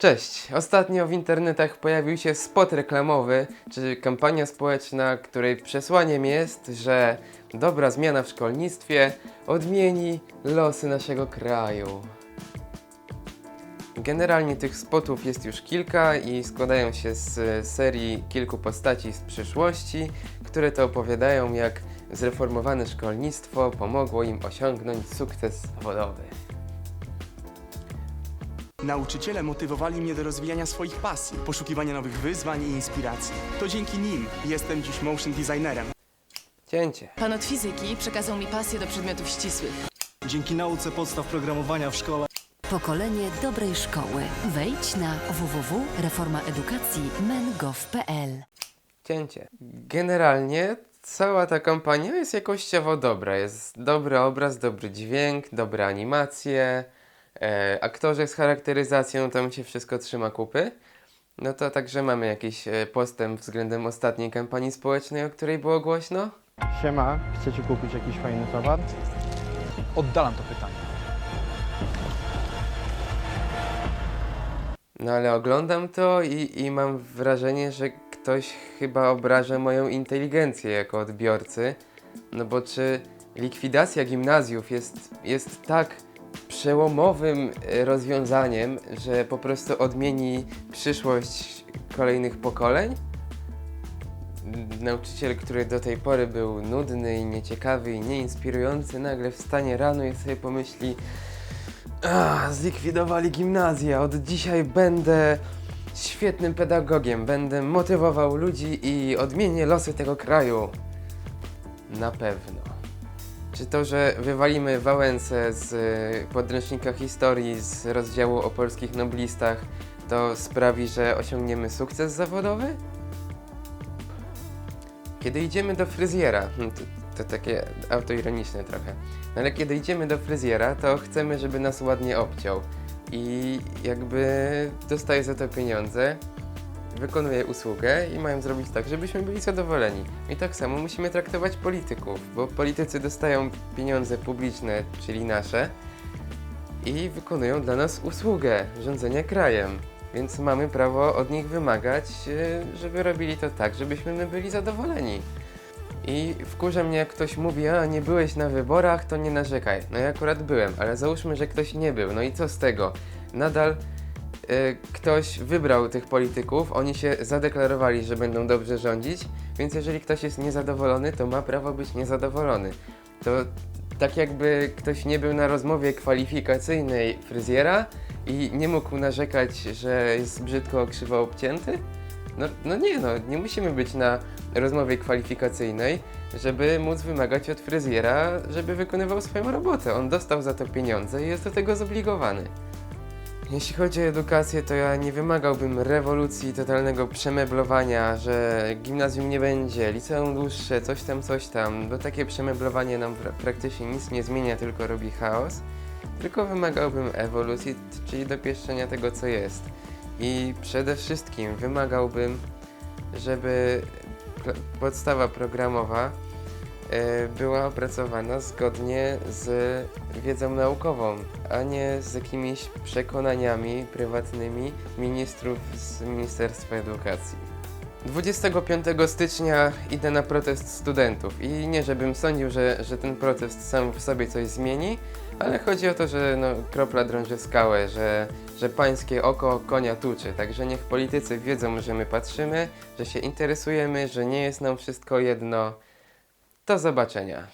Cześć! Ostatnio w internetach pojawił się spot reklamowy, czy kampania społeczna, której przesłaniem jest, że dobra zmiana w szkolnictwie odmieni losy naszego kraju. Generalnie tych spotów jest już kilka i składają się z serii kilku postaci z przyszłości, które to opowiadają, jak zreformowane szkolnictwo pomogło im osiągnąć sukces zawodowy. Nauczyciele motywowali mnie do rozwijania swoich pasji, poszukiwania nowych wyzwań i inspiracji. To dzięki nim jestem dziś motion designerem. Cięcie. Pan od fizyki przekazał mi pasję do przedmiotów ścisłych. Dzięki nauce podstaw programowania w szkole Pokolenie dobrej szkoły. Wejdź na www.reformaedukacji.men.gov.pl Cięcie. Generalnie cała ta kampania jest jakościowo dobra. Jest dobry obraz, dobry dźwięk, dobre animacje, e, aktorzy z charakteryzacją, tam się wszystko trzyma kupy. No to także mamy jakiś e, postęp względem ostatniej kampanii społecznej, o której było głośno. Siema, chcecie kupić jakiś fajny towar? oddalam to pytanie. No ale oglądam to i, i mam wrażenie, że ktoś chyba obraża moją inteligencję jako odbiorcy. No bo czy likwidacja gimnazjów jest, jest tak przełomowym e, rozwiązaniem, że po prostu odmieni przyszłość kolejnych pokoleń? Nauczyciel, który do tej pory był nudny i nieciekawy i nieinspirujący, nagle wstanie rano i sobie pomyśli zlikwidowali gimnazja. Od dzisiaj będę świetnym pedagogiem. Będę motywował ludzi i odmienię losy tego kraju. Na pewno. Czy to, że wywalimy Wałęsę z y, podręcznika historii z rozdziału o polskich noblistach, to sprawi, że osiągniemy sukces zawodowy? Kiedy idziemy do fryzjera, hmm, to, to takie autoironiczne trochę, no ale kiedy idziemy do fryzjera, to chcemy, żeby nas ładnie obciął. I jakby dostaję za to pieniądze, wykonuję usługę i mają zrobić tak, żebyśmy byli zadowoleni. I tak samo musimy traktować polityków, bo politycy dostają pieniądze publiczne, czyli nasze, i wykonują dla nas usługę rządzenia krajem. Więc mamy prawo od nich wymagać, e, żeby robili to tak, żebyśmy my byli zadowoleni. I wkurza mnie, jak ktoś mówi, a nie byłeś na wyborach, to nie narzekaj. No ja akurat byłem, ale załóżmy, że ktoś nie był. No i co z tego? Nadal ktoś wybrał tych polityków, oni się zadeklarowali, że będą dobrze rządzić, więc jeżeli ktoś jest niezadowolony, to ma prawo być niezadowolony. To tak jakby ktoś nie był na rozmowie kwalifikacyjnej fryzjera i nie mógł narzekać, że jest brzydko krzywo obcięty? No, no nie no, nie musimy być na rozmowie kwalifikacyjnej, żeby móc wymagać od fryzjera, żeby wykonywał swoją robotę. On dostał za to pieniądze i jest do tego zobligowany. Jeśli chodzi o edukację, to ja nie wymagałbym rewolucji, totalnego przemeblowania, że gimnazjum nie będzie, liceum dłuższe, coś tam, coś tam, bo takie przemeblowanie nam pra- praktycznie nic nie zmienia, tylko robi chaos. Tylko wymagałbym ewolucji, czyli dopieszczenia tego, co jest. I przede wszystkim wymagałbym, żeby podstawa programowa była opracowana zgodnie z wiedzą naukową, a nie z jakimiś przekonaniami prywatnymi ministrów z Ministerstwa Edukacji. 25 stycznia idę na protest studentów i nie żebym sądził, że, że ten protest sam w sobie coś zmieni, ale chodzi o to, że no, kropla drąży skałę, że, że pańskie oko konia tuczy, także niech politycy wiedzą, że my patrzymy, że się interesujemy, że nie jest nam wszystko jedno. Do zobaczenia.